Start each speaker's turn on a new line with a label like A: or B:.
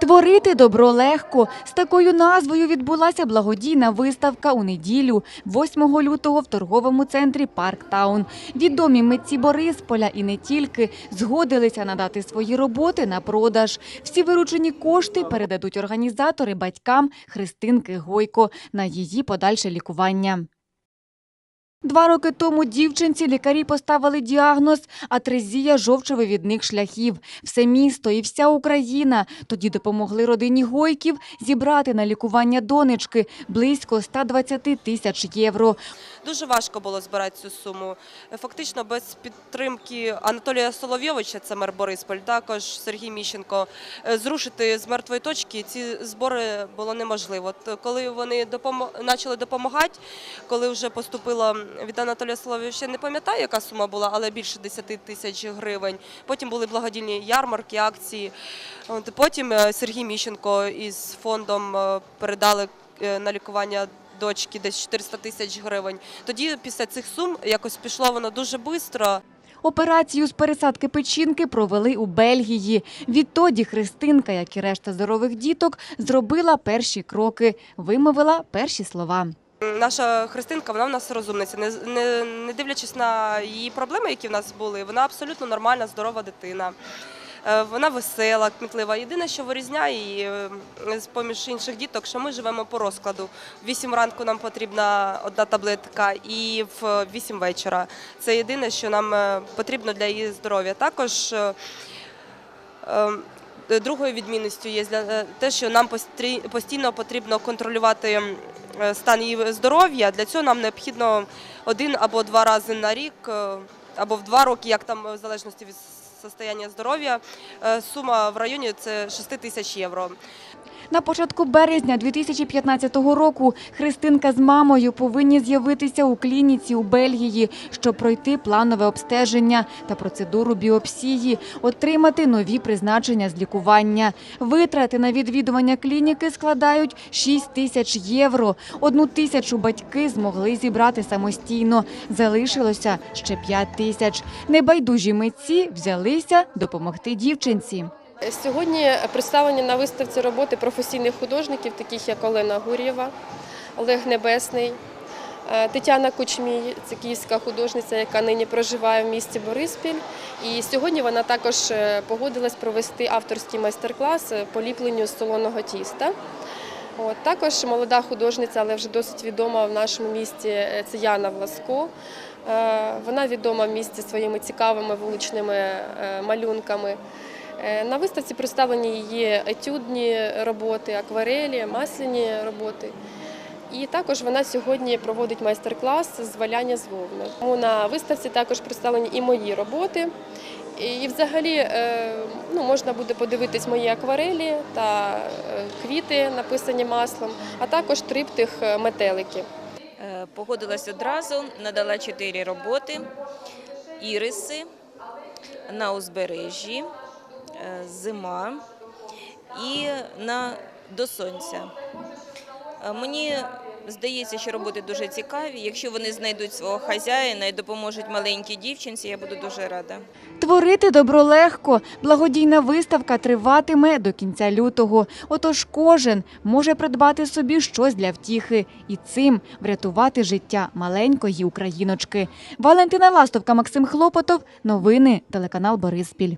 A: Творити добро легко. З такою назвою відбулася благодійна виставка у неділю, 8 лютого в торговому центрі Парк Таун. Відомі митці Борисполя і не тільки згодилися надати свої роботи на продаж. Всі виручені кошти передадуть організатори батькам Христинки Гойко на її подальше лікування. Два роки тому дівчинці лікарі поставили діагноз атрезія жовчовивідних шляхів. Все місто і вся Україна тоді допомогли родині Гойків зібрати на лікування донечки близько 120 тисяч євро.
B: Дуже важко було збирати цю суму. Фактично без підтримки Анатолія Соловйовича, це мер Борисполь, також Сергій Міщенко, е, зрушити з мертвої точки ці збори було неможливо. Коли вони почали допомагати, коли вже поступило від Анатолія Соловйовича, не пам'ятаю, яка сума була, але більше 10 тисяч гривень. Потім були благодійні ярмарки, акції. Потім е, Сергій Міщенко із фондом е, передали е, на лікування дочки десь 400 тисяч гривень. Тоді після цих сум якось пішло воно дуже швидко.
A: Операцію з пересадки печінки провели у Бельгії. Відтоді Христинка, як і решта здорових діток, зробила перші кроки, вимовила перші слова.
B: Наша Христинка, вона в нас розумниця. Не, не, не дивлячись на її проблеми, які в нас були, вона абсолютно нормальна, здорова дитина. Е, Вона весела, кмітлива. Єдине, що вирізняє її е, з поміж інших діток, що ми живемо по розкладу. В 8 ранку нам потрібна одна таблетка і в 8 вечора. Це єдине, що нам е, потрібно для її здоров'я. Також другою відмінністю є те, що нам постійно потрібно контролювати стан її здоров'я. Для цього нам необхідно один або два рази на рік, е, або в два роки, як там е, в залежності від состояння здоров'я. Е, Сума в районі це 6 тисяч євро.
A: На початку березня 2015 року Христинка з мамою повинні з'явитися у клініці у Бельгії, щоб пройти планове обстеження та процедуру біопсії, отримати нові призначення з лікування. Витрати на відвідування клініки складають 6 тисяч євро. Одну тисячу батьки змогли зібрати самостійно. Залишилося ще 5 тисяч. Небайдужі митці взялися допомогти дівчинці.
C: Сьогодні представлені на виставці роботи професійних художників, таких як Олена Гур'єва, Олег Небесний, е, Тетяна Кучмій, це київська художниця, яка нині проживає в місті Бориспіль. І сьогодні вона також е, погодилась провести авторський майстер-клас е, по ліпленню солоного тіста. От, також молода художниця, але вже досить відома в нашому місті, е, це Яна Власко. Е, Вона відома в місті своїми цікавими вуличними е, малюнками. На виставці представлені її етюдні роботи, акварелі, масляні роботи. І також вона сьогодні проводить майстер-клас з валяння з вовни. Тому на виставці також представлені і мої роботи. І взагалі е, ну, можна буде подивитись мої акварелі та е, квіти, написані маслом, а також триптих е, метелики.
D: Погодилась одразу, надала чотири роботи: іриси на узбережжі, зима і на до сонця. Мені здається, що роботи дуже цікаві. Якщо вони знайдуть свого хазяїна і допоможуть маленькій дівчинці, я буду дуже рада.
A: Творити добро легко. Благодійна виставка триватиме до кінця лютого. Отож кожен може придбати собі щось для втіхи і цим врятувати життя маленької україночки. Валентина Ластовка, Максим Хлопотов. Новини телеканал Бориспіль.